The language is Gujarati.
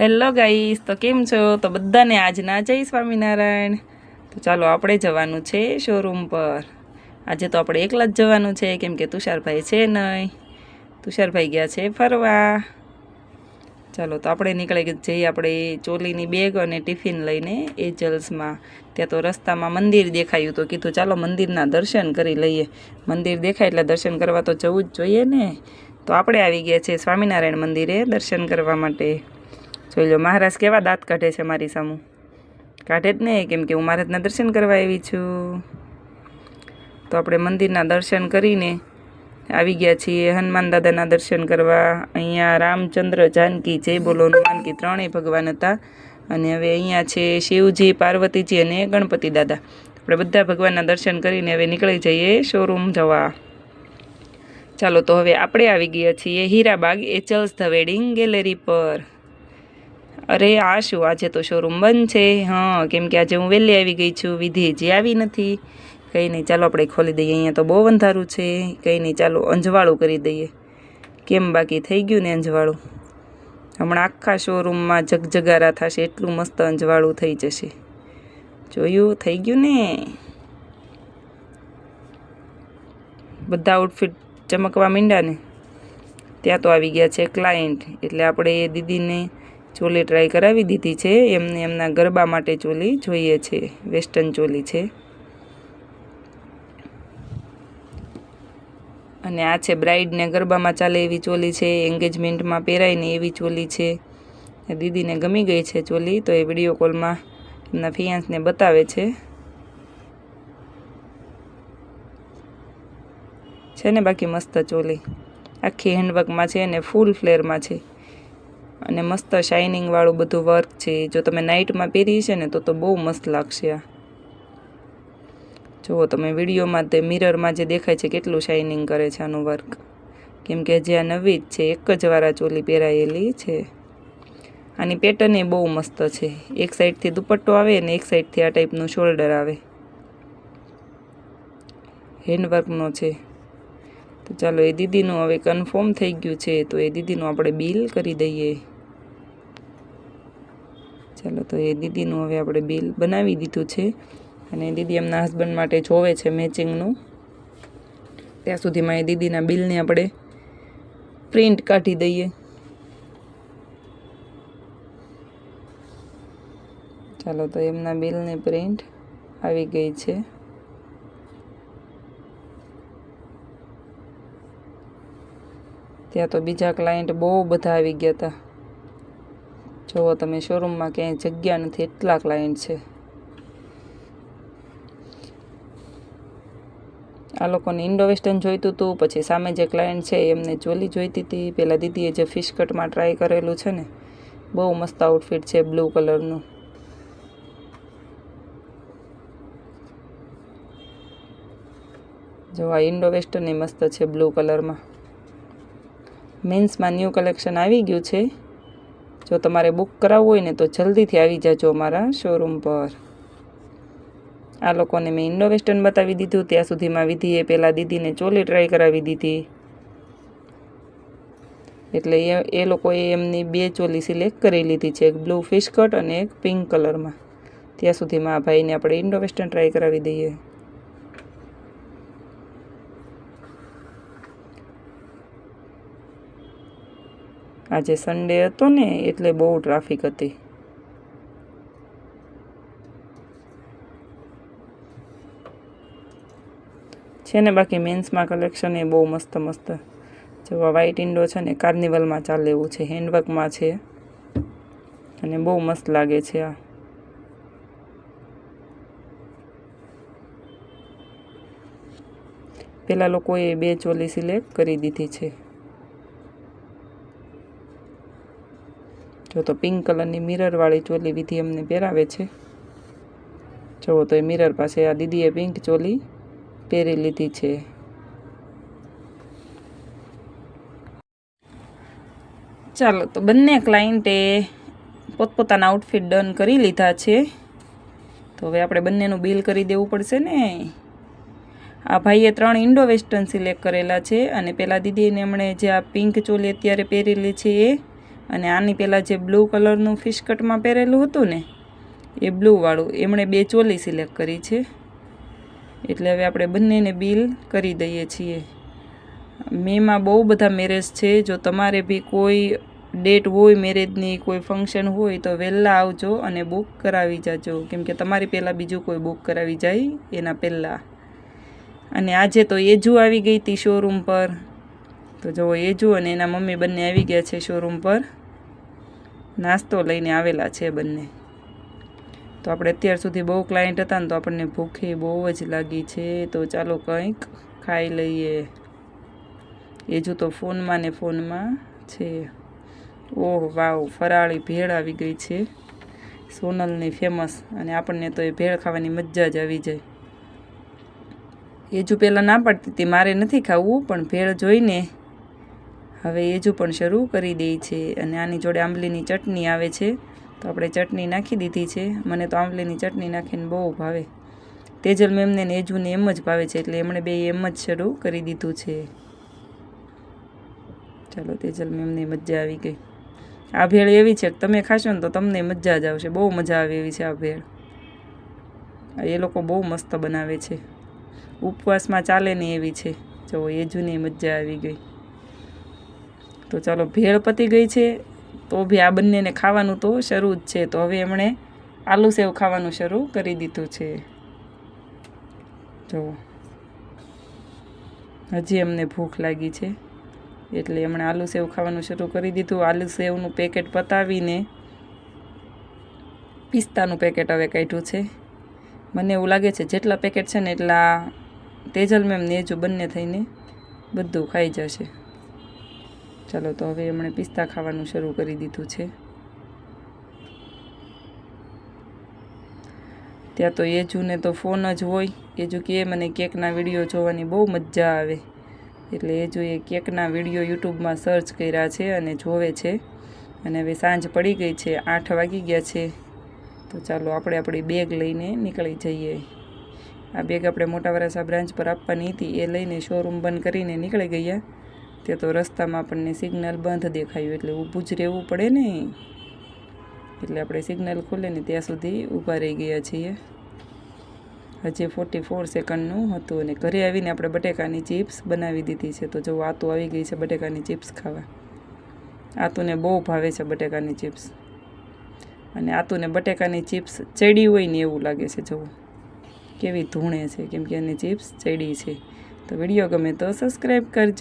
હેલો ગાઈસ, તો કેમ છો? તો બધાને આજના જય સ્વામિનારાયણ. તો ચાલો આપણે જવાનું છે શોરૂમ પર. આજે તો આપણે એકલા જ જવાનું છે, કેમ કે તુષારભાઈ છે નહીં. તુષારભાઈ ગયા છે ફરવા. ચાલો, તો આપણે નીકળી જઈએ આપણે ચોલીની બેગ અને ટિફિન લઈને એજલ્સમાં ત્યાં તો રસ્તામાં મંદિર દેખાયું તો કીધું, ચાલો મંદિરના દર્શન કરી લઈએ. મંદિર દેખાય એટલે દર્શન કરવા તો જવું જ જોઈએ ને. તો આપણે આવી ગયા છીએ સ્વામિનારાયણ મંદિરે દર્શન કરવા માટે. જોઈ લો, મહારાજ કેવા દાંત કાઢે છે મારી સામું. કાઢે જ ને કેમ કે હું મહારાજના દર્શન કરવા આવી છું. તો આપણે મંદિરના દર્શન કરીને આવી ગયા છીએ, હનુમાન દાદાના દર્શન કરવા. અહીંયા રામચંદ્ર, જાનકી, જય બોલો હનુમાનકી ત્રણેય ભગવાન હતા. અને હવે અહીંયા છે શિવજી, પાર્વતીજી અને ગણપતિ દાદા. આપણે બધા ભગવાનના દર્શન કરીને હવે નીકળી જઈએ શોરૂમ જવા. ચાલો, તો હવે આપણે આવી ગયા છીએ હીરાબાગ એચલ્સ ધ વેડિંગ ગેલેરી પર. અરે, આ શું? આજે તો શોરૂમ બંધ છે. હા, કેમ કે આજે હું વહેલી આવી ગઈ છું. વિધિ હજી આવી નથી. કંઈ નહીં, ચાલો આપણે ખોલી દઈએ. અહીંયા તો બહુ અંધારું છે. કંઈ નહીં, ચાલો અંજવાળું કરી દઈએ. કેમ બાકી? થઈ ગયું ને અંજવાળું? હમણાં આખા શોરૂમમાં જગજગારા થશે. એટલું મસ્ત અંજવાળું થઈ જશે. જોયું? થઈ ગયું ને? બધા આઉટફિટ ચમકવા માંડ્યા ને? ત્યાં તો આવી ગયા છે ક્લાયન્ટ એટલે આપણે દીદીને ચોલી ટ્રાય કરાવી દીધી છે. એમને એમના ગરબા માટે ચોલી જોઈએ છે. વેસ્ટર્ન ચોલી છે. અને આ છે બ્રાઇડને ગરબામાં ચાલે એવી ચોલી છે. એન્ગેજમેન્ટમાં પહેરાઈને એવી ચોલી છે. દીદીને ગમી ગઈ છે ચોલી, તો એ વીડિયો કોલમાં એમના ફિયાન્સને બતાવે છે. છે ને બાકી મસ્ત ચોલી. આખી હેન્ડવર્કમાં છે અને ફૂલ ફ્લેરમાં છે. અને મસ્ત શાઇનિંગ વાળું બધું વર્ક છે. જો તમે નાઇટમાં પહેરી છે ને તો તો બહુ મસ્ત લાગશે આ. જુઓ તમે વિડીયોમાં તે મિરરમાં જે દેખાય છે કેટલું શાઇનિંગ કરે છે આનું વર્ક કેમ કે જે આ નવી જ છે, એક જ વાર ચોલી પહેરાયેલી છે. આની પેટર્ન એ બહુ મસ્ત છે. એક સાઈડથી દુપટ્ટો આવે અને એક સાઈડથી આ ટાઈપનું શોલ્ડર આવે. હેન્ડવર્કનો છે. તો ચાલો એ દીદીનું હવે કન્ફર્મ થઈ ગયું છે, તો એ દીદીનું આપણે બિલ કરી દઈએ. ચાલો તો એ દીદીનું હવે આપણે બિલ બનાવી દીધું છે. અને દીદી એમના હસબન્ડ માટે જોવે છે મેચિંગનું ત્યાં સુધીમાં એ દીદીના બિલને આપણે પ્રિન્ટ કાઢી દઈએ. ચાલો તો એમના બિલની પ્રિન્ટ આવી ગઈ છે. ત્યાં તો બીજા ક્લાયન્ટ બહુ બધા આવી ગયા હતા. જુઓ તમે શોરૂમમાં ક્યાંય જગ્યા નથી, એટલા ક્લાયન્ટ છે. આ લોકોને ઇન્ડો વેસ્ટર્ન જોઈતું હતું પછી સામે જે ક્લાયન્ટ છે, એમને ચોલી જોઈતી હતી પહેલાં દીદીએ જે ફિશ કટમાં ટ્રાય કરેલું છે ને, બહુ મસ્ત આઉટફિટ છે બ્લુ કલરનું જો આ ઇન્ડો વેસ્ટર્ન મસ્ત છે બ્લુ કલરમાં મેન્સમાં ન્યૂ કલેક્શન આવી ગયું છે. જો તમારે બુક કરાવવું હોય ને તો જલ્દીથી આવી જાજો અમારા શોરૂમ પર. આ લોકોને મેં ઇન્ડો વેસ્ટર્ન બતાવી દીધું, ત્યાં સુધીમાં વિધિએ પહેલાં દીદીને ચોલી ટ્રાય કરાવી દીધી. એટલે એ એ લોકોએ એમની બે ચોલી સિલેક્ટ કરી લીધી છે, એક બ્લુ ફિશ કટ અને એક પિંક કલરમાં ત્યાં સુધીમાં આ ભાઈને આપણે ઇન્ડો વેસ્ટર્ન ટ્રાય કરાવી દઈએ. આજે સન્ડે હતો ને, એટલે બહુ ટ્રાફિક હતી. છે ને, બાકી મેન્સમાં કલેક્શન એ બહુ મસ્ત મસ્ત. જેવા વ્હાઇટ ઇન્ડો છે ને કાર્નિવલમાં ચાલે એવું છે હેન્ડવર્કમાં છે. અને બહુ મસ્ત લાગે છે આ. પેલા લોકોએ બે ચોલી સિલેક્ટ કરી દીધી છે. જો તો પિંક કલરની મિરરવાળી ચોલી વિધિ અમને પહેરાવે છે. જુઓ તો એ મિરર પાસે આ દીદીએ પિંક ચોલી પહેરી લીધી છે. ચાલો તો બંને ક્લાયન્ટે પોતપોતાના આઉટફિટ ડન કરી લીધા છે. તો હવે આપણે બંનેનું બિલ કરી દેવું પડશે ને. આ ભાઈએ ત્રણ ઇન્ડો વેસ્ટર્ન સિલેક્ટ કરેલા છે અને પેલા દીદીને એમણે જે આ પિંક ચોલી અત્યારે પહેરેલી છે એ અને આની પહેલાં જે બ્લુ કલરનું ફિશ પહેરેલું હતું ને, એ બ્લુવાળું, એમણે બે ચોલી સિલેક્ટ કરી છે. એટલે હવે આપણે બંનેને બિલ કરી દઈએ છીએ. મેમાં બહુ બધા મેરેજ છે. જો તમારે બી કોઈ ડેટ હોય, મેરેજની કોઈ ફંક્શન હોય, તો વહેલા આવજો અને બુક કરાવી જાજો. કેમ કે તમારી પહેલાં બીજું કોઈ બુક કરાવી જાય એના પહેલાં. અને આજે તો એજુ આવી ગઈ હતી શોરૂમ પર. તો જુઓ એજુ ને એના મમ્મી બંને આવી ગયા છે શોરૂમ પર. નાસ્તો લઈને આવેલા છે બંને. તો આપણે અત્યાર સુધી બહુ ક્લાયન્ટ હતા ને તો આપણને ભૂખે બહુ જ લાગી છે. તો ચાલો કંઈક ખાઈ લઈએ. એજુ તો ફોનમાં ને ફોનમાં છે. ઓહ, વાવ, ફરાળી ભેળ આવી ગઈ છે. સોનલની ફેમસ અને આપણને તો એ ભેળ ખાવાની મજા જ આવી જાય. એજુ પહેલાં ના પાડતી હતી, મારે નથી ખાવું, પણ ભેળ જોઈને હવે એજુ પણ શરૂ કરી દે છે અને આની જોડે આંબલીની ચટણી આવે છે. તો આપણે ચટણી નાખી દીધી છે. મને તો આંબલીની ચટણી નાખીને બહુ ભાવે. તેજલ મેમને ને એજુને એમ જ ભાવે છે એટલે એમણે બે એમ જ શરૂ કરી દીધું છે. ચાલો, તેજલ મેમને મજા આવી ગઈ. આ ભેળ એવી છે, તમે ખાશો ને તો તમને મજા જ આવશે. બહુ મજા આવે એવી છે આ ભેળ. એ લોકો બહુ મસ્ત બનાવે છે. ઉપવાસમાં ચાલે ને એવી છે. જો એ જૂની મજા આવી ગઈ. તો ચાલો ભેળ પતી ગઈ છે. તો બી આ બંનેને ખાવાનું તો શરૂ જ છે. તો હવે એમણે આલુ સેવ ખાવાનું શરૂ કરી દીધું છે. જો. હજી એમને ભૂખ લાગી છે. એટલે એમણે આલુ સેવ ખાવાનું શરૂ કરી દીધું. આલુ સેવનું પેકેટ પતાવીને પિસ્તાનું પેકેટ હવે કાઢ્યું છે. મને એવું લાગે છે જેટલા પેકેટ છે ને એટલા તેજલ મેમ નેજુ બંને થઈને બધું ખાઈ જશે. ચાલો તો હવે એમણે પિસ્તા ખાવાનું શરૂ કરી દીધું છે. ત્યાં તો એજુને તો ફોન જ હોય. એજુ કે મને કેકના વીડિયો જોવાની બહુ મજા આવે. એટલે એજુએ કેકના વીડિયો યુટ્યુબમાં સર્ચ કર્યા છે અને જોવે છે. અને હવે સાંજ પડી ગઈ છે, આઠ વાગી ગયા છે. તો ચાલો આપણે આપણી બેગ લઈને નીકળી જઈએ. આ બેગ આપણે મોટા વરાસા બ્રાન્ચ પર આપવાની હતી. એ લઈને શોરૂમ બંધ કરીને નીકળી ગયા. તે તો રસ્તામાં આપણને સિગ્નલ બંધ દેખાયું એટલે ઊભું જ રહેવું પડે ને. એટલે આપણે સિગ્નલ ખોલે ને ત્યાં સુધી ઊભા રહી ગયા છીએ. હજી ફોર્ટી ફોર સેકન્ડનું હતું અને ઘરે આવીને આપણે બટેકાની ચિપ્સ બનાવી દીધી છે. તો જો આતું આવી ગઈ છે બટેકાની ચિપ્સ ખાવા. આતુને બહુ ભાવે છે બટેકાની ચિપ્સ. અને આતુને બટેકાની ચિપ્સ ચડી હોય ને એવું લાગે છે. જવું કેવી ધૂણે છે. કેમ કે એની ચિપ્સ ચડી છે. તો વીડિયો ગમે તો સબસ્ક્રાઈબ કરજો.